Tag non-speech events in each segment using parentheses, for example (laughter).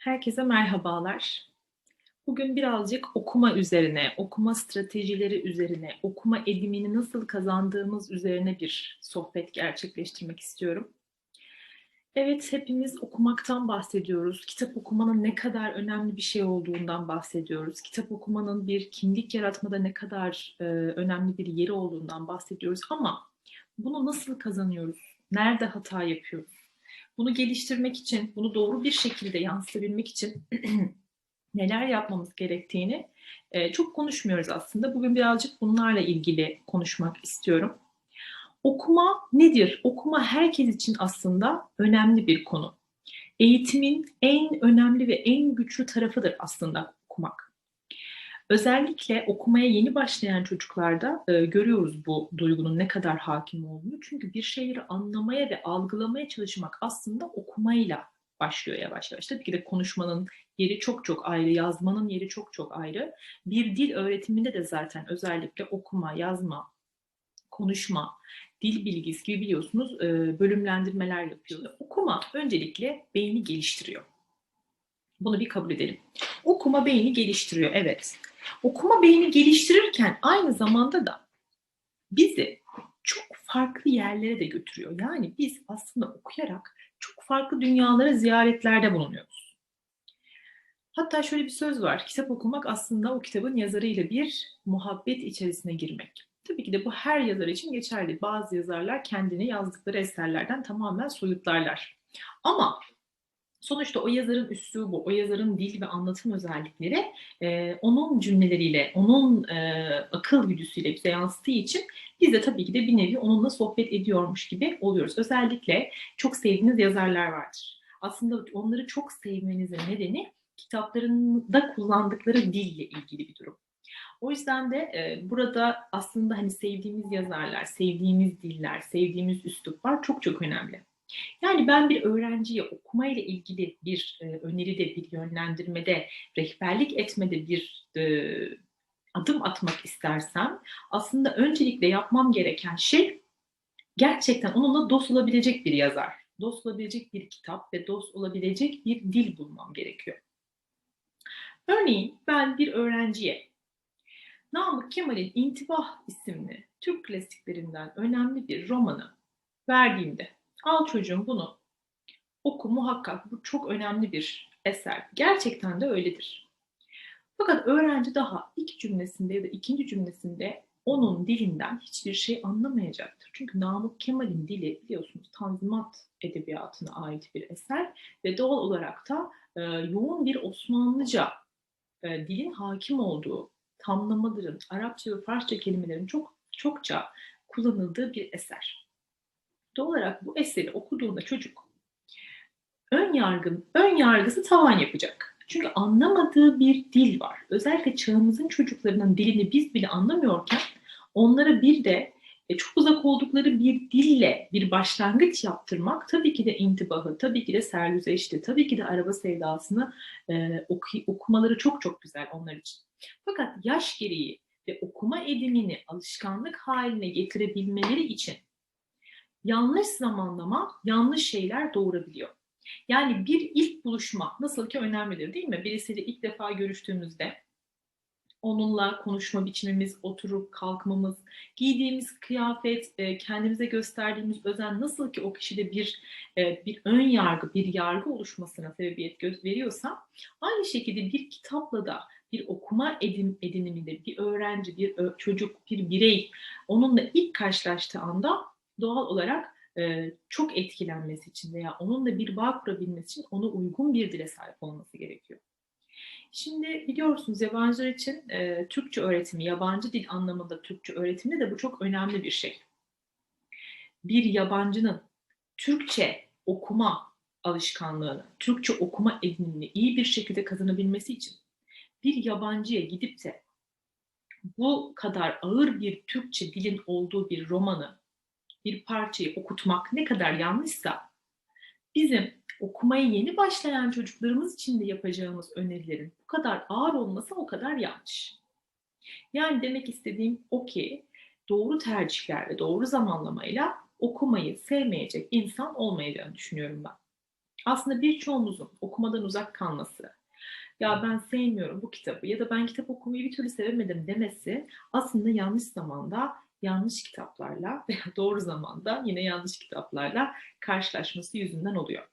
Herkese merhabalar. Bugün birazcık okuma üzerine, okuma stratejileri üzerine, okuma edimini nasıl kazandığımız üzerine bir sohbet gerçekleştirmek istiyorum. Evet, hepimiz okumaktan bahsediyoruz. Kitap okumanın ne kadar önemli bir şey olduğundan bahsediyoruz. Kitap okumanın bir kimlik yaratmada ne kadar e, önemli bir yeri olduğundan bahsediyoruz. Ama bunu nasıl kazanıyoruz? Nerede hata yapıyoruz? Bunu geliştirmek için, bunu doğru bir şekilde yansıtabilmek için (clears throat) neler yapmamız gerektiğini e, çok konuşmuyoruz aslında. Bugün birazcık bunlarla ilgili konuşmak istiyorum. Okuma nedir? Okuma herkes için aslında önemli bir konu. Eğitimin en önemli ve en güçlü tarafıdır aslında okumak. Özellikle okumaya yeni başlayan çocuklarda e, görüyoruz bu duygunun ne kadar hakim olduğunu. Çünkü bir şeyleri anlamaya ve algılamaya çalışmak aslında okumayla başlıyor yavaş yavaş. Tabii ki de konuşmanın yeri çok çok ayrı, yazmanın yeri çok çok ayrı. Bir dil öğretiminde de zaten özellikle okuma, yazma, konuşma, dil bilgisi gibi biliyorsunuz e, bölümlendirmeler yapıyor. Okuma öncelikle beyni geliştiriyor. Bunu bir kabul edelim. Okuma beyni geliştiriyor, evet. Okuma beyni geliştirirken aynı zamanda da bizi çok farklı yerlere de götürüyor. Yani biz aslında okuyarak çok farklı dünyalara ziyaretlerde bulunuyoruz. Hatta şöyle bir söz var. Kitap okumak aslında o kitabın yazarıyla bir muhabbet içerisine girmek. Tabii ki de bu her yazar için geçerli. Bazı yazarlar kendini yazdıkları eserlerden tamamen soyutlarlar. Ama sonuçta o yazarın üslubu, o yazarın dil ve anlatım özellikleri e, onun cümleleriyle, onun e, akıl güdüsüyle bize yansıttığı için biz de tabii ki de bir nevi onunla sohbet ediyormuş gibi oluyoruz. Özellikle çok sevdiğiniz yazarlar vardır. Aslında onları çok sevmenizin nedeni kitaplarında kullandıkları dille ilgili bir durum. O yüzden de e, burada aslında hani sevdiğimiz yazarlar, sevdiğimiz diller, sevdiğimiz üsluplar çok çok önemli. Yani ben bir öğrenciye okumayla ilgili bir e, öneride, bir yönlendirmede, rehberlik etmede bir e, adım atmak istersem aslında öncelikle yapmam gereken şey gerçekten onunla dost olabilecek bir yazar, dost olabilecek bir kitap ve dost olabilecek bir dil bulmam gerekiyor. Örneğin ben bir öğrenciye Namık Kemal'in İntibah isimli Türk klasiklerinden önemli bir romanı verdiğimde Al çocuğum bunu. Oku muhakkak. Bu çok önemli bir eser. Gerçekten de öyledir. Fakat öğrenci daha ilk cümlesinde ya da ikinci cümlesinde onun dilinden hiçbir şey anlamayacaktır. Çünkü Namık Kemal'in dili biliyorsunuz Tanzimat edebiyatına ait bir eser ve doğal olarak da e, yoğun bir Osmanlıca e, dilin hakim olduğu tamlamaların, Arapça ve Farsça kelimelerin çok çokça kullanıldığı bir eser. Doğal olarak bu eseri okuduğunda çocuk ön yargın, ön yargısı tavan yapacak. Çünkü anlamadığı bir dil var. Özellikle çağımızın çocuklarının dilini biz bile anlamıyorken onlara bir de e, çok uzak oldukları bir dille bir başlangıç yaptırmak tabii ki de intibahı, tabii ki de sergüzeşti, tabii ki de araba sevdasını e, oku, okumaları çok çok güzel onlar için. Fakat yaş gereği ve okuma edimini alışkanlık haline getirebilmeleri için yanlış zamanlama yanlış şeyler doğurabiliyor. Yani bir ilk buluşma nasıl ki önemlidir değil mi? Birisiyle ilk defa görüştüğümüzde onunla konuşma biçimimiz, oturup kalkmamız, giydiğimiz kıyafet, e, kendimize gösterdiğimiz özen nasıl ki o kişide bir e, bir ön yargı, bir yargı oluşmasına sebebiyet veriyorsa aynı şekilde bir kitapla da bir okuma edim, ediniminde bir öğrenci, bir çocuk, bir birey onunla ilk karşılaştığı anda doğal olarak e, çok etkilenmesi için veya onunla bir bağ kurabilmesi için ona uygun bir dile sahip olması gerekiyor. Şimdi biliyorsunuz yabancılar için e, Türkçe öğretimi, yabancı dil anlamında Türkçe öğretimde de bu çok önemli bir şey. Bir yabancının Türkçe okuma alışkanlığını, Türkçe okuma edinimini iyi bir şekilde kazanabilmesi için bir yabancıya gidip de bu kadar ağır bir Türkçe dilin olduğu bir romanı bir parçayı okutmak ne kadar yanlışsa bizim okumaya yeni başlayan çocuklarımız için de yapacağımız önerilerin bu kadar ağır olması o kadar yanlış. Yani demek istediğim o ki doğru tercihlerle, doğru zamanlamayla okumayı sevmeyecek insan olmayacağını düşünüyorum ben. Aslında birçoğumuzun okumadan uzak kalması, ya ben sevmiyorum bu kitabı ya da ben kitap okumayı bir türlü sevemedim demesi aslında yanlış zamanda yanlış kitaplarla (laughs) veya doğru zamanda yine yanlış kitaplarla karşılaşması yüzünden oluyor.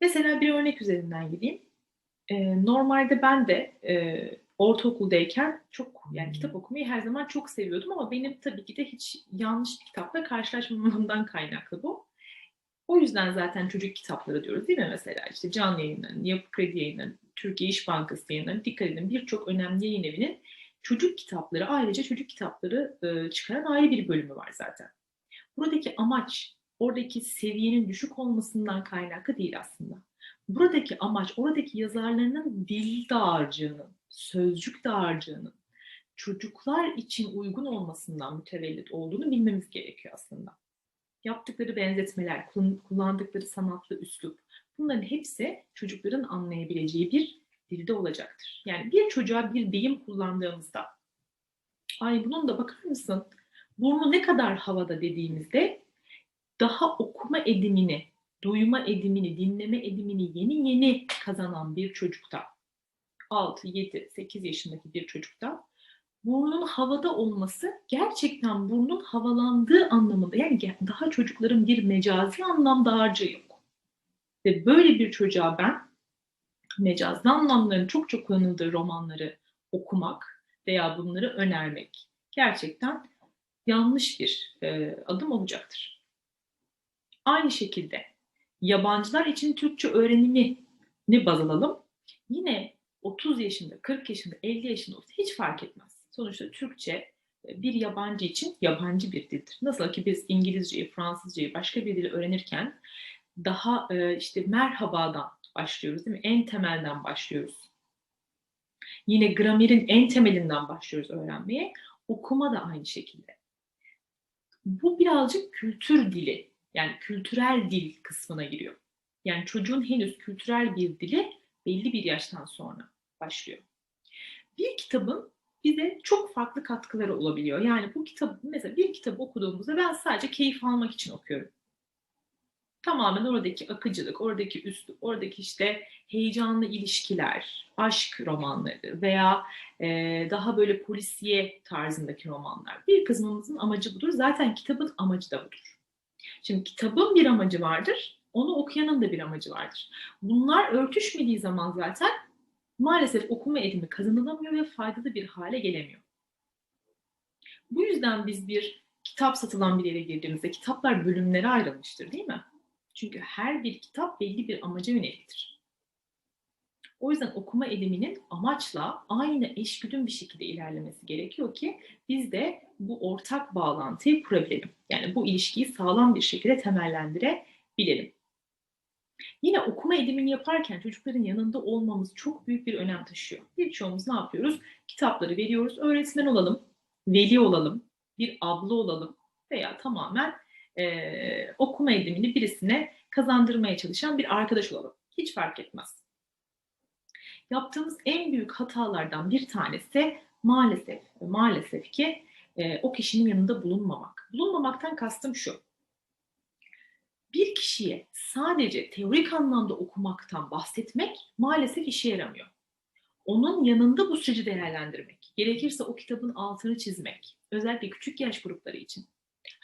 Mesela bir örnek üzerinden gideyim. Ee, normalde ben de e, ortaokuldayken çok yani kitap okumayı her zaman çok seviyordum ama benim tabii ki de hiç yanlış bir kitapla karşılaşmamamdan kaynaklı bu. O yüzden zaten çocuk kitapları diyoruz değil mi mesela? işte Can Yayınları'nın, Yapı Kredi Yayınları'nın, Türkiye İş Bankası Yayınları'nın, dikkat edin birçok önemli yayın evinin çocuk kitapları, ayrıca çocuk kitapları e, çıkaran ayrı bir bölümü var zaten. Buradaki amaç, oradaki seviyenin düşük olmasından kaynaklı değil aslında. Buradaki amaç, oradaki yazarlarının dil dağarcığının, sözcük dağarcığının çocuklar için uygun olmasından mütevellit olduğunu bilmemiz gerekiyor aslında yaptıkları benzetmeler, kullandıkları sanatlı üslup bunların hepsi çocukların anlayabileceği bir dilde olacaktır. Yani bir çocuğa bir deyim kullandığımızda ay bunun da bakar mısın burnu ne kadar havada dediğimizde daha okuma edimini, duyma edimini, dinleme edimini yeni yeni kazanan bir çocukta 6, 7, 8 yaşındaki bir çocukta burnun havada olması gerçekten burnun havalandığı anlamında. Yani daha çocukların bir mecazi anlam dağarcığı yok. Ve böyle bir çocuğa ben mecazlı anlamların çok çok kullanıldığı romanları okumak veya bunları önermek gerçekten yanlış bir e, adım olacaktır. Aynı şekilde yabancılar için Türkçe öğrenimi ne baz alalım? Yine 30 yaşında, 40 yaşında, 50 yaşında olsa hiç fark etmez sonuçta Türkçe e, bir yabancı için yabancı bir dildir. Nasıl ki biz İngilizceyi, Fransızcayı, başka bir dili öğrenirken daha e, işte merhabadan başlıyoruz değil mi? En temelden başlıyoruz. Yine gramerin en temelinden başlıyoruz öğrenmeye. Okuma da aynı şekilde. Bu birazcık kültür dili, yani kültürel dil kısmına giriyor. Yani çocuğun henüz kültürel bir dili belli bir yaştan sonra başlıyor. Bir kitabın bize çok farklı katkıları olabiliyor. Yani bu kitap mesela bir kitap okuduğumuzda ben sadece keyif almak için okuyorum. Tamamen oradaki akıcılık, oradaki üslup, oradaki işte heyecanlı ilişkiler, aşk romanları veya e, daha böyle polisiye tarzındaki romanlar. Bir kısmımızın amacı budur. Zaten kitabın amacı da budur. Şimdi kitabın bir amacı vardır, onu okuyanın da bir amacı vardır. Bunlar örtüşmediği zaman zaten maalesef okuma edimi kazanılamıyor ve faydalı bir hale gelemiyor. Bu yüzden biz bir kitap satılan bir yere girdiğimizde kitaplar bölümlere ayrılmıştır değil mi? Çünkü her bir kitap belli bir amaca yöneliktir. O yüzden okuma ediminin amaçla aynı eşgüdüm bir şekilde ilerlemesi gerekiyor ki biz de bu ortak bağlantıyı kurabilelim. Yani bu ilişkiyi sağlam bir şekilde temellendirebilelim. Yine okuma edimini yaparken çocukların yanında olmamız çok büyük bir önem taşıyor. Birçoğumuz ne yapıyoruz? Kitapları veriyoruz, öğretmen olalım, veli olalım, bir abla olalım veya tamamen e, okuma edimini birisine kazandırmaya çalışan bir arkadaş olalım. Hiç fark etmez. Yaptığımız en büyük hatalardan bir tanesi maalesef maalesef ki e, o kişinin yanında bulunmamak. Bulunmamaktan kastım şu bir kişiye sadece teorik anlamda okumaktan bahsetmek maalesef işe yaramıyor. Onun yanında bu süreci değerlendirmek, gerekirse o kitabın altını çizmek, özellikle küçük yaş grupları için.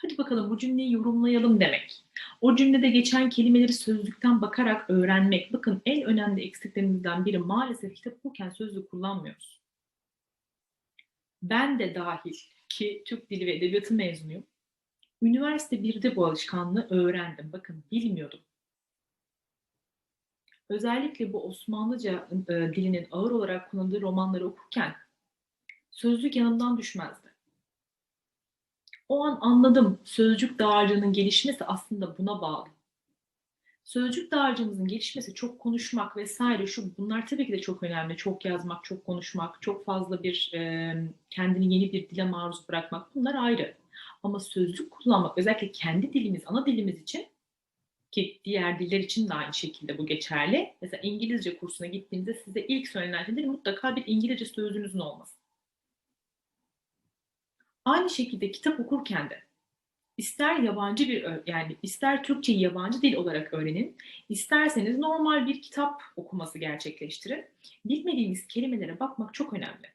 Hadi bakalım bu cümleyi yorumlayalım demek. O cümlede geçen kelimeleri sözlükten bakarak öğrenmek. Bakın en önemli eksiklerimizden biri maalesef kitap okurken sözlük kullanmıyoruz. Ben de dahil ki Türk Dili ve Edebiyatı mezunuyum. Üniversite 1'de bu alışkanlığı öğrendim. Bakın bilmiyordum. Özellikle bu Osmanlıca e, dilinin ağır olarak kullanıldığı romanları okurken sözlük yanımdan düşmezdi. O an anladım sözcük dağarcığının gelişmesi aslında buna bağlı. Sözcük dağarcığımızın gelişmesi, çok konuşmak vesaire şu bunlar tabii ki de çok önemli. Çok yazmak, çok konuşmak, çok fazla bir e, kendini yeni bir dile maruz bırakmak bunlar ayrı. Ama sözlük kullanmak özellikle kendi dilimiz, ana dilimiz için ki diğer diller için de aynı şekilde bu geçerli. Mesela İngilizce kursuna gittiğinizde size ilk söylenen şey mutlaka bir İngilizce sözünüzün olması. Aynı şekilde kitap okurken de İster yabancı bir yani ister Türkçeyi yabancı dil olarak öğrenin, isterseniz normal bir kitap okuması gerçekleştirin. Bilmediğimiz kelimelere bakmak çok önemli.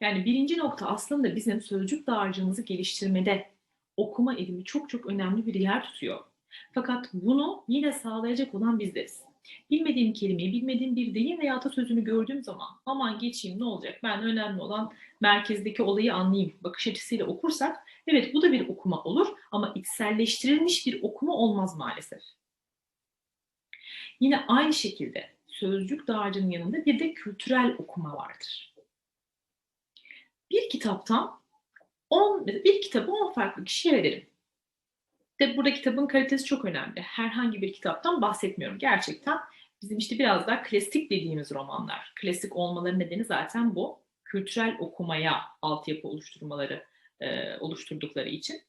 Yani birinci nokta aslında bizim sözcük dağarcığımızı geliştirmede okuma edimi çok çok önemli bir yer tutuyor. Fakat bunu yine sağlayacak olan bizleriz. Bilmediğim kelimeyi, bilmediğim bir deyim veya atasözünü gördüğüm zaman aman geçeyim ne olacak? Ben önemli olan merkezdeki olayı anlayayım bakış açısıyla okursak evet bu da bir okuma olur ama içselleştirilmiş bir okuma olmaz maalesef. Yine aynı şekilde sözcük dağarcığının yanında bir de kültürel okuma vardır. Bir kitaptan 10, bir kitabı 10 farklı kişiye verelim. De burada kitabın kalitesi çok önemli. Herhangi bir kitaptan bahsetmiyorum. Gerçekten bizim işte biraz daha klasik dediğimiz romanlar. Klasik olmaları nedeni zaten bu. Kültürel okumaya altyapı oluşturmaları, e, oluşturdukları için.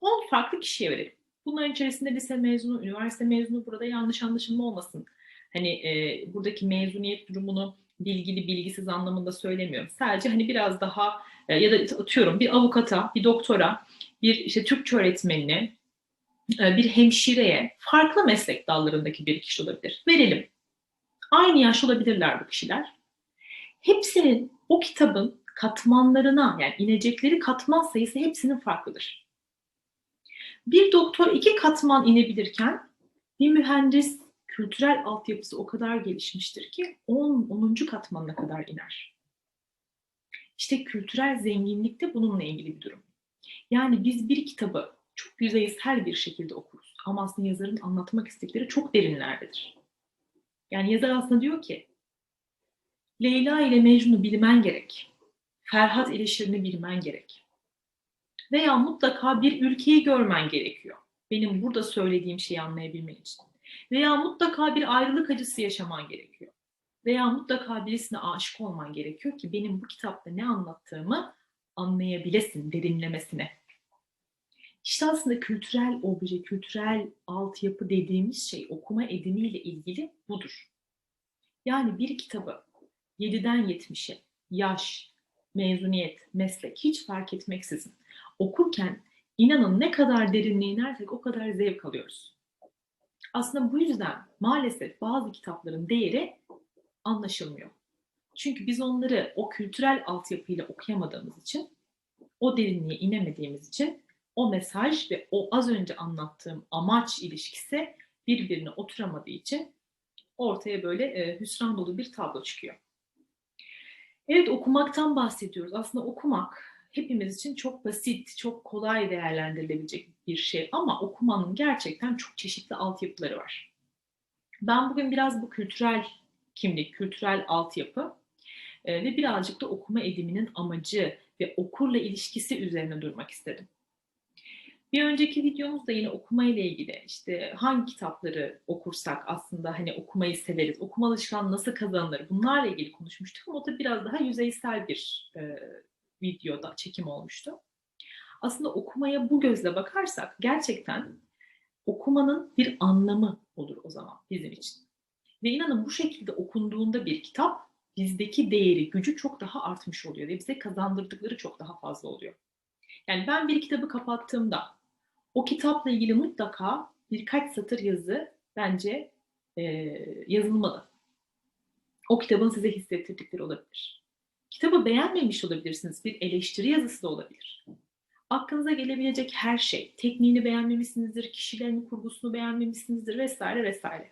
10 farklı kişiye verelim. Bunların içerisinde lise mezunu, üniversite mezunu burada yanlış anlaşılma olmasın. Hani e, buradaki mezuniyet durumunu bilgili bilgisiz anlamında söylemiyorum. Sadece hani biraz daha e, ya da atıyorum bir avukata, bir doktora, bir işte Türkçe öğretmenine, bir hemşireye, farklı meslek dallarındaki bir kişi olabilir. Verelim. Aynı yaş olabilirler bu kişiler. Hepsinin o kitabın katmanlarına yani inecekleri katman sayısı hepsinin farklıdır. Bir doktor iki katman inebilirken bir mühendis kültürel altyapısı o kadar gelişmiştir ki 10. 10. katmanına kadar iner. İşte kültürel zenginlik de bununla ilgili bir durum. Yani biz bir kitabı çok yüzeysel bir şekilde okuruz. Ama aslında yazarın anlatmak istedikleri çok derinlerdedir. Yani yazar aslında diyor ki Leyla ile Mecnun'u bilmen gerek. Ferhat ile Şirin'i bilmen gerek. Veya mutlaka bir ülkeyi görmen gerekiyor. Benim burada söylediğim şeyi anlayabilmen için. Veya mutlaka bir ayrılık acısı yaşaman gerekiyor. Veya mutlaka birisine aşık olman gerekiyor ki benim bu kitapta ne anlattığımı anlayabilesin derinlemesine. İşte aslında kültürel obje, kültürel altyapı dediğimiz şey okuma edimiyle ilgili budur. Yani bir kitabı 7'den 70'e yaş, mezuniyet, meslek hiç fark etmeksizin okurken inanın ne kadar derinliğe inersek o kadar zevk alıyoruz. Aslında bu yüzden maalesef bazı kitapların değeri anlaşılmıyor. Çünkü biz onları o kültürel altyapıyla okuyamadığımız için, o derinliğe inemediğimiz için o mesaj ve o az önce anlattığım amaç ilişkisi birbirine oturamadığı için ortaya böyle e, hüsran dolu bir tablo çıkıyor. Evet okumaktan bahsediyoruz. Aslında okumak hepimiz için çok basit, çok kolay değerlendirilebilecek bir şey ama okumanın gerçekten çok çeşitli altyapıları var. Ben bugün biraz bu kültürel kimlik, kültürel altyapı e, ve birazcık da okuma ediminin amacı ve okurla ilişkisi üzerine durmak istedim. Bir önceki videomuzda yine okuma ile ilgili işte hangi kitapları okursak aslında hani okumayı severiz, okuma alışkanlığı nasıl kazanılır bunlarla ilgili konuşmuştuk ama o da biraz daha yüzeysel bir e, videoda çekim olmuştu. Aslında okumaya bu gözle bakarsak gerçekten okumanın bir anlamı olur o zaman bizim için. Ve inanın bu şekilde okunduğunda bir kitap bizdeki değeri, gücü çok daha artmış oluyor ve bize kazandırdıkları çok daha fazla oluyor. Yani ben bir kitabı kapattığımda o kitapla ilgili mutlaka birkaç satır yazı bence e, yazılmalı. O kitabın size hissettirdikleri olabilir. Kitabı beğenmemiş olabilirsiniz. Bir eleştiri yazısı da olabilir. Aklınıza gelebilecek her şey. Tekniğini beğenmemişsinizdir, kişilerin kurgusunu beğenmemişsinizdir vesaire vesaire.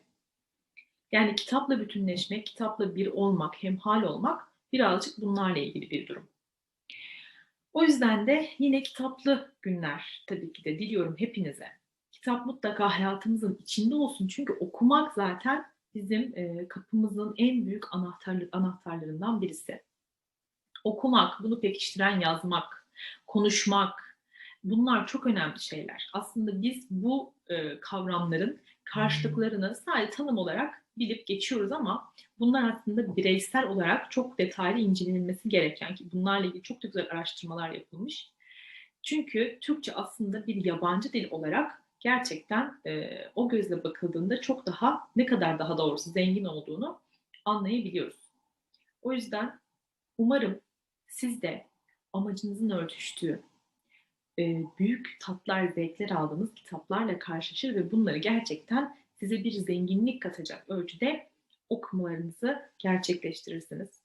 Yani kitapla bütünleşmek, kitapla bir olmak, hemhal olmak birazcık bunlarla ilgili bir durum. O yüzden de yine kitaplı günler tabii ki de diliyorum hepinize. Kitap mutlaka hayatımızın içinde olsun çünkü okumak zaten bizim e, kapımızın en büyük anahtarlarından birisi. Okumak, bunu pekiştiren yazmak, konuşmak bunlar çok önemli şeyler. Aslında biz bu e, kavramların karşılıklarını sadece tanım olarak bilip geçiyoruz ama bunlar aslında bireysel olarak çok detaylı incelenilmesi gereken ki bunlarla ilgili çok da güzel araştırmalar yapılmış. Çünkü Türkçe aslında bir yabancı dil olarak gerçekten e, o gözle bakıldığında çok daha ne kadar daha doğrusu zengin olduğunu anlayabiliyoruz. O yüzden umarım siz de amacınızın örtüştüğü, e, büyük tatlar, zevkler aldığınız kitaplarla karşılaşır ve bunları gerçekten size bir zenginlik katacak ölçüde okumalarınızı gerçekleştirirsiniz.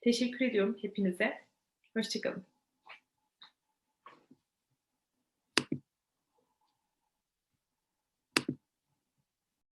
Teşekkür ediyorum hepinize. Hoşçakalın.